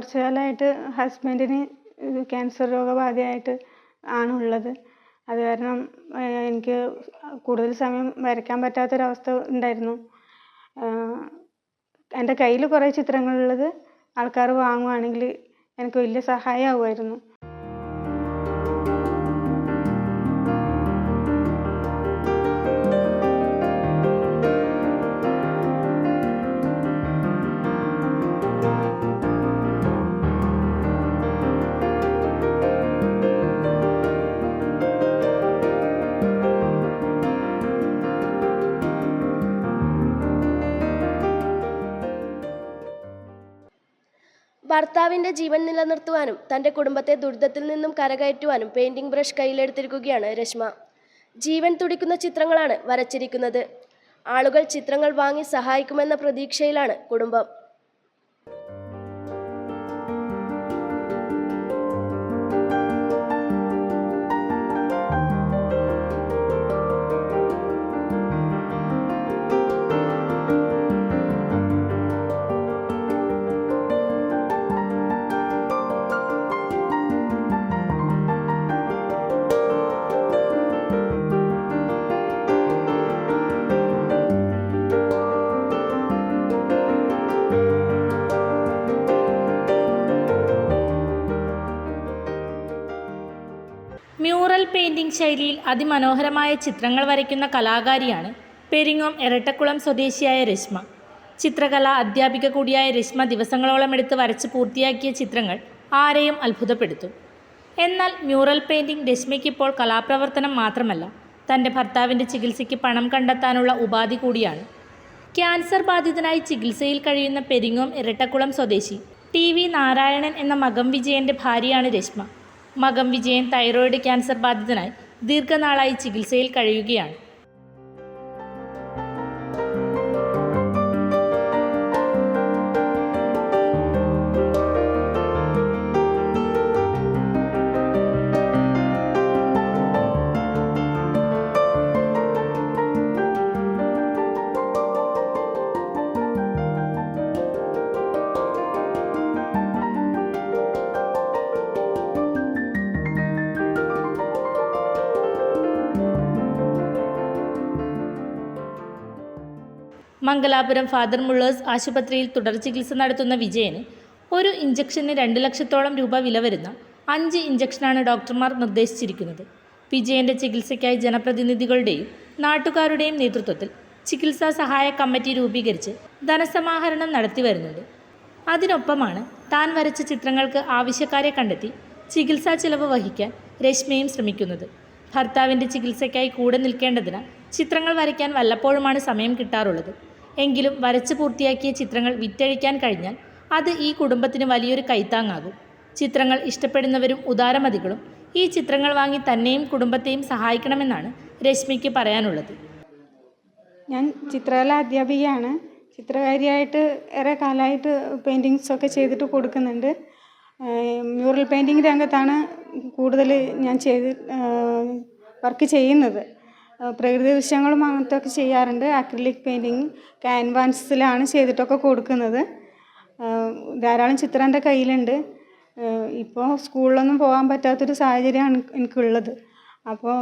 കുറച്ച് കാലമായിട്ട് ഹസ്ബൻഡിന് ക്യാൻസർ രോഗബാധയായിട്ട് ആണുള്ളത്. അത് കാരണം എനിക്ക് കൂടുതൽ സമയം വരയ്ക്കാൻ പറ്റാത്തൊരവസ്ഥ ഉണ്ടായിരുന്നു. എന്റെ കയ്യിൽ കുറേ ചിത്രങ്ങളുള്ളത് ആൾക്കാർ വാങ്ങുവാണെങ്കിൽ എനിക്ക് വലിയ സഹായമാവുമായിരുന്നു. ഭർത്താവിന്റെ ജീവൻ നിലനിർത്തുവാനും തന്റെ കുടുംബത്തെ ദുരിതത്തിൽ നിന്നും കരകയറ്റുവാനും പെയിന്റിംഗ് ബ്രഷ് കയ്യിലെടുത്തിരിക്കുകയാണ് രശ്മ. ജീവൻ തുടിക്കുന്ന ചിത്രങ്ങളാണ് വരച്ചിരിക്കുന്നത്. ആളുകൾ ചിത്രങ്ങൾ വാങ്ങി സഹായിക്കുമെന്ന പ്രതീക്ഷയിലാണ് കുടുംബം. മ്യൂറൽ പെയിന്റിംഗ് ശൈലിയിൽ അതിമനോഹരമായ ചിത്രങ്ങൾ വരയ്ക്കുന്ന കലാകാരിയാണ് പെരിങ്ങോം എരട്ടക്കുളം സ്വദേശിയായ രശ്മ. ചിത്രകല അധ്യാപിക കൂടിയായ രശ്മ ദിവസങ്ങളോളം എടുത്ത് വരച്ച് പൂർത്തിയാക്കിയ ചിത്രങ്ങൾ ആരെയും അത്ഭുതപ്പെടുത്തും. എന്നാൽ മ്യൂറൽ പെയിന്റിംഗ് രശ്മിക്കിപ്പോൾ കലാപ്രവർത്തനം മാത്രമല്ല തന്റെ ഭർത്താവിന്റെ ചികിത്സയ്ക്ക് പണം കണ്ടെത്താനുള്ള ഉപാധി കൂടിയാണ്. ക്യാൻസർ ബാധിതനായി ചികിത്സയിൽ കഴിയുന്ന പെരിങ്ങോം ഇരട്ടക്കുളം സ്വദേശി ടി വി നാരായണൻ എന്ന മകം വിജയന്റെ ഭാര്യയാണ് രശ്മ. മകം വിജയൻ തൈറോയിഡ് ക്യാൻസർ ബാധിതനായി ദീർഘനാളായി ചികിത്സയിൽ കഴിയുകയാണ്. മംഗലാപുരം ഫാദർ മുള്ളേഴ്സ് ആശുപത്രിയിൽ തുടർ ചികിത്സ നടത്തുന്ന വിജയന് ഒരു ഇഞ്ചക്ഷന് രണ്ട് ലക്ഷത്തോളം രൂപ വില വരുന്ന അഞ്ച് ഇഞ്ചക്ഷനാണ് ഡോക്ടർമാർ നിർദ്ദേശിച്ചിരിക്കുന്നത്. വിജയന്റെ ചികിത്സയ്ക്കായി ജനപ്രതിനിധികളുടെയും നാട്ടുകാരുടെയും നേതൃത്വത്തിൽ ചികിത്സാ സഹായ കമ്മിറ്റി രൂപീകരിച്ച് ധനസമാഹരണം നടത്തി വരുന്നുണ്ട്. അതിനൊപ്പമാണ് താൻ വരച്ച ചിത്രങ്ങൾക്ക് ആവശ്യക്കാരെ കണ്ടെത്തി ചികിത്സാ ചെലവ് വഹിക്കാൻ രശ്മിയും ശ്രമിക്കുന്നത്. ഭർത്താവിന്റെ ചികിത്സയ്ക്കായി കൂടെ നിൽക്കേണ്ടതിനാൽ ചിത്രങ്ങൾ വരയ്ക്കാൻ വല്ലപ്പോഴുമാണ് സമയം കിട്ടാറുള്ളത്. എങ്കിലും വരച്ചു പൂർത്തിയാക്കിയ ചിത്രങ്ങൾ വിറ്റഴിക്കാൻ കഴിഞ്ഞാൽ അത് ഈ കുടുംബത്തിന് വലിയൊരു കൈത്താങ്ങാകും. ചിത്രങ്ങൾ ഇഷ്ടപ്പെടുന്നവരും ഉദാരമതികളും ഈ ചിത്രങ്ങൾ വാങ്ങി തന്നെയും കുടുംബത്തെയും സഹായിക്കണമെന്നാണ് രശ്മിക്ക് പറയാനുള്ളത്. ഞാൻ ചിത്രകല അധ്യാപികയാണ്. ചിത്രകാരിയായിട്ട് ഏറെ കാലമായിട്ട് പെയിന്റിങ്സൊക്കെ ചെയ്തിട്ട് കൊടുക്കുന്നുണ്ട്. മ്യൂറൽ പെയിന്റിങ് രംഗത്താണ് കൂടുതൽ ഞാൻ ചെയ്ത് വർക്ക് ചെയ്യുന്നത്. പ്രകൃതി ദൃശ്യങ്ങളും അങ്ങനത്തെ ഒക്കെ ചെയ്യാറുണ്ട്. അക്രിലിക് പെയിന്റിങ് ക്യാൻവാൻസിലാണ് ചെയ്തിട്ടൊക്കെ കൊടുക്കുന്നത്. ധാരാളം ചിത്രം എന്റെ കയ്യിലുണ്ട്. ഇപ്പോൾ സ്കൂളിലൊന്നും പോകാൻ പറ്റാത്തൊരു സാഹചര്യമാണ് എനിക്കുള്ളത്. അപ്പോൾ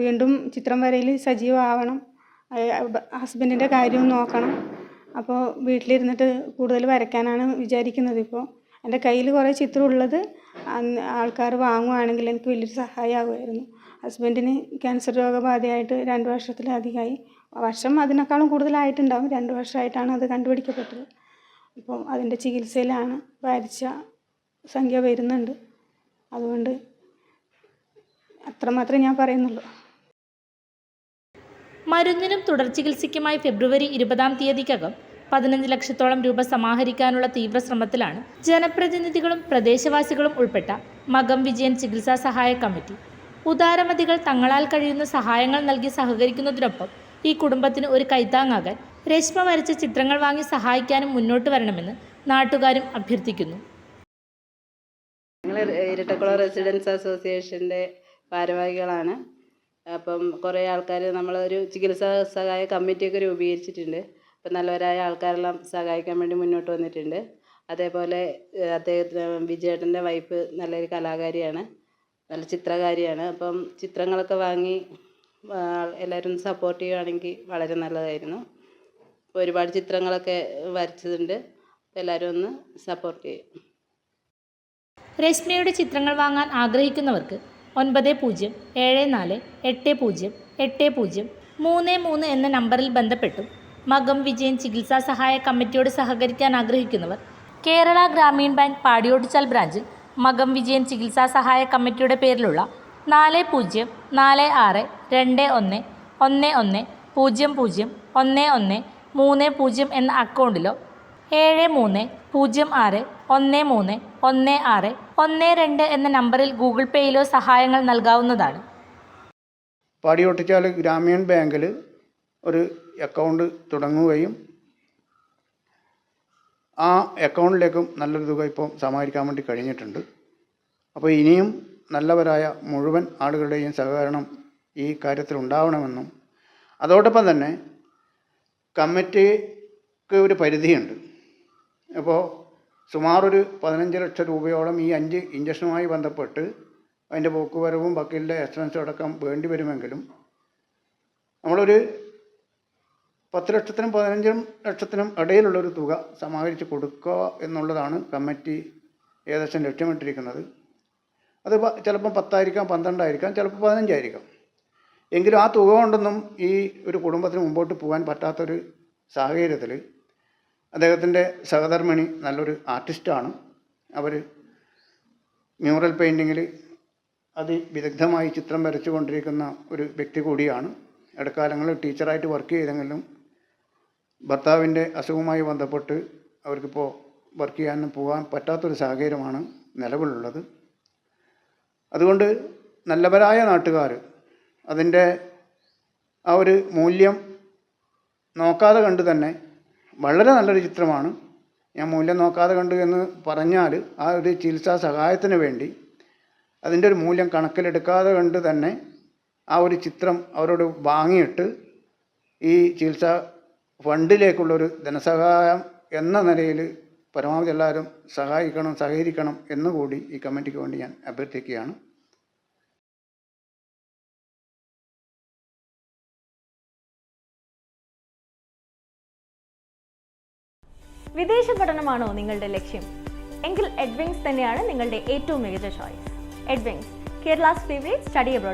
വീണ്ടും ചിത്രം വരയിൽ സജീവമാവണം. ഹസ്ബൻഡിന്റെ കാര്യവും നോക്കണം. അപ്പോൾ വീട്ടിലിരുന്നിട്ട് കൂടുതൽ വരയ്ക്കാനാണ് വിചാരിക്കുന്നത് ഇപ്പോൾ എന്റെ കയ്യിൽ കുറേ ചിത്രം ഉള്ളത്. ആൾക്കാർ വാങ്ങുവാണെങ്കിൽ എനിക്ക് വലിയൊരു സഹായമാകുമായിരുന്നു. ഹസ്ബൻഡിന് ക്യാൻസർ രോഗബാധയായിട്ട് രണ്ട് വർഷത്തിലധികമായി. വർഷം അതിനേക്കാളും കൂടുതലായിട്ടുണ്ടാവും. രണ്ട് വർഷമായിട്ടാണ് അത് കണ്ടുപിടിക്കപ്പെട്ടത്. അപ്പോൾ അതിന്റെ ചികിത്സയിലാണ് വരച്ച സംഖ്യ വരുന്നുണ്ട്. അതുകൊണ്ട് അത്രമാത്രമേ ഞാൻ പറയുന്നുള്ളൂ. മരുന്നിനും തുടർ ചികിത്സയ്ക്കുമായി ഫെബ്രുവരി ഇരുപതാം തീയതിക്കകം പതിനഞ്ച് ലക്ഷത്തോളം രൂപ സമാഹരിക്കാനുള്ള തീവ്ര ശ്രമത്തിലാണ് ജനപ്രതിനിധികളും പ്രദേശവാസികളും ഉൾപ്പെട്ട മകം വിജയൻ ചികിത്സാ സഹായ കമ്മിറ്റി. ഉദാരമതികൾ തങ്ങളാൽ കഴിയുന്ന സഹായങ്ങൾ നൽകി സഹകരിക്കുന്നതിനൊപ്പം ഈ കുടുംബത്തിന് ഒരു കൈത്താങ്ങാകാൻ രശ്മ വരച്ച ചിത്രങ്ങൾ വാങ്ങി സഹായിക്കാനും മുന്നോട്ട് വരണമെന്ന് നാട്ടുകാരും അഭ്യർത്ഥിക്കുന്നു. ഞങ്ങൾ ഇരട്ടക്കുളം റെസിഡൻസ് അസോസിയേഷന്റെ ഭാരവാഹികളാണ്. അപ്പം കുറേ ആൾക്കാർ നമ്മളൊരു ചികിത്സാ സഹായ കമ്മിറ്റിയൊക്കെ രൂപീകരിച്ചിട്ടുണ്ട്. അപ്പം നല്ലവരായ ആൾക്കാരെല്ലാം സഹായിക്കാൻ വേണ്ടി മുന്നോട്ട് വന്നിട്ടുണ്ട്. അതേപോലെ അദ്ദേഹത്തിന് വിജയേട്ടന്റെ വൈഫ് നല്ലൊരു കലാകാരിയാണ്. നല്ല ചിത്രകാരിയാണ്. അപ്പം ചിത്രങ്ങളൊക്കെ വാങ്ങി എല്ലാവരും സപ്പോർട്ട് ചെയ്യുകയാണെങ്കിൽ വളരെ നല്ലതായിരുന്നു. ഒരുപാട് ചിത്രങ്ങളൊക്കെ വരച്ചിട്ടുണ്ട് എല്ലാവരും ഒന്ന് സപ്പോർട്ട് ചെയ്യും. രശ്മിയുടെ ചിത്രങ്ങൾ വാങ്ങാൻ ആഗ്രഹിക്കുന്നവർക്ക് ഒൻപത് പൂജ്യം ഏഴ് നാല് എട്ട് പൂജ്യം എട്ട് പൂജ്യം മൂന്ന് മൂന്ന് എന്ന നമ്പറിൽ ബന്ധപ്പെട്ടും മകം വിജയൻ ചികിത്സാ സഹായ കമ്മിറ്റിയോട് സഹകരിക്കാൻ ആഗ്രഹിക്കുന്നവർ കേരള ഗ്രാമീൺ ബാങ്ക് പാടിയോട്ടിച്ചാൽ ബ്രാഞ്ചിൽ മകം വിജയൻ ചികിത്സാ സഹായ കമ്മിറ്റിയുടെ പേരിലുള്ള നാല് പൂജ്യം നാല് ആറ് രണ്ട് ഒന്ന് ഒന്ന് ഒന്ന് പൂജ്യം പൂജ്യം ഒന്ന് ഒന്ന് മൂന്ന് പൂജ്യം എന്ന അക്കൗണ്ടിലോ ഏഴ് മൂന്ന് പൂജ്യം ആറ് ഒന്ന് മൂന്ന് ഒന്ന് ആറ് ഒന്ന് രണ്ട് എന്ന നമ്പറിൽ ഗൂഗിൾ പേയിലോ സഹായങ്ങൾ നൽകാവുന്നതാണ്. പാടിയൊട്ടിച്ചാൽ ഗ്രാമീൺ ബാങ്കിൽ ഒരു അക്കൗണ്ട് തുടങ്ങുകയും ആ അക്കൗണ്ടിലേക്കും നല്ലൊരു തുക ഇപ്പോൾ സമാഹരിക്കാൻ വേണ്ടി കഴിഞ്ഞിട്ടുണ്ട്. അപ്പോൾ ഇനിയും നല്ലവരായ മുഴുവൻ ആളുകളുടെയും സഹകരണം ഈ കാര്യത്തിൽ ഉണ്ടാവണമെന്നും അതോടൊപ്പം തന്നെ കമ്മിറ്റിക്ക് ഒരു പരിധിയുണ്ട്. അപ്പോൾ സുമാറൊരു പതിനഞ്ച് ലക്ഷം രൂപയോളം ഈ അഞ്ച് ഇഞ്ചക്ഷനുമായി ബന്ധപ്പെട്ട് അതിന്റെ പോക്കുവരവും വക്കീലിന്റെ എക്സ്പെൻസും അടക്കം വേണ്ടി വരുമെങ്കിലും നമ്മളൊരു പത്ത് ലക്ഷത്തിനും പതിനഞ്ചും ലക്ഷത്തിനും ഇടയിലുള്ളൊരു തുക സമാഹരിച്ച് കൊടുക്കുക എന്നുള്ളതാണ് കമ്മിറ്റി ഏകദേശം ലക്ഷ്യമിട്ടിരിക്കുന്നത്. അത് ചിലപ്പം പത്തായിരിക്കാം പന്ത്രണ്ടായിരിക്കാം ചിലപ്പോൾ പതിനഞ്ചായിരിക്കാം. എങ്കിലും ആ തുക കൊണ്ടൊന്നും ഈ ഒരു കുടുംബത്തിന് മുമ്പോട്ട് പോകാൻ പറ്റാത്തൊരു സാഹചര്യത്തിൽ അദ്ദേഹത്തിന്റെ സഹധർമ്മിണി നല്ലൊരു ആർട്ടിസ്റ്റാണ്. അവർ മ്യൂറൽ പെയിന്റിങ്ങിൽ അതിവിദഗ്ധമായി ചിത്രം വരച്ചു കൊണ്ടിരിക്കുന്ന ഒരു വ്യക്തി കൂടിയാണ്. ഇടക്കാലങ്ങളിൽ ടീച്ചറായിട്ട് വർക്ക് ചെയ്തെങ്കിലും ഭർത്താവിന്റെ അസുഖവുമായി ബന്ധപ്പെട്ട് അവർക്കിപ്പോൾ വർക്ക് ചെയ്യാനും പോകാൻ പറ്റാത്തൊരു സാഹചര്യമാണ് നിലവിലുള്ളത്. അതുകൊണ്ട് നല്ലവരായ നാട്ടുകാർ അതിന്റെ ആ ഒരു മൂല്യം നോക്കാതെ കണ്ട് തന്നെ വളരെ നല്ലൊരു ചിത്രമാണ്. ഞാൻ മൂല്യം നോക്കാതെ കണ്ടു എന്ന് പറഞ്ഞാൽ ആ ഒരു ചികിത്സാ സഹായത്തിന് വേണ്ടി അതിന്റെ ഒരു മൂല്യം കണക്കിലെടുക്കാതെ കണ്ട് തന്നെ ആ ഒരു ചിത്രം അവരോട് വാങ്ങിയിട്ട് ഈ ചികിത്സാ ഫണ്ടിലേക്കുള്ളൊരു ധനസഹായം എന്ന നിലയിൽ പരമാവധി എല്ലാവരും സഹായിക്കണം സഹകരിക്കണം എന്നുകൂടി ഈ കമ്മിറ്റിക്ക് വേണ്ടി ഞാൻ അഭ്യർത്ഥിക്കുകയാണ്. വിദേശ പഠനമാണോ നിങ്ങളുടെ ലക്ഷ്യം? എങ്കിൽ എഡ്വിങ്സ് തന്നെയാണ് നിങ്ങളുടെ ഏറ്റവും മികച്ച choice Edwings Kerala's favourite study abroad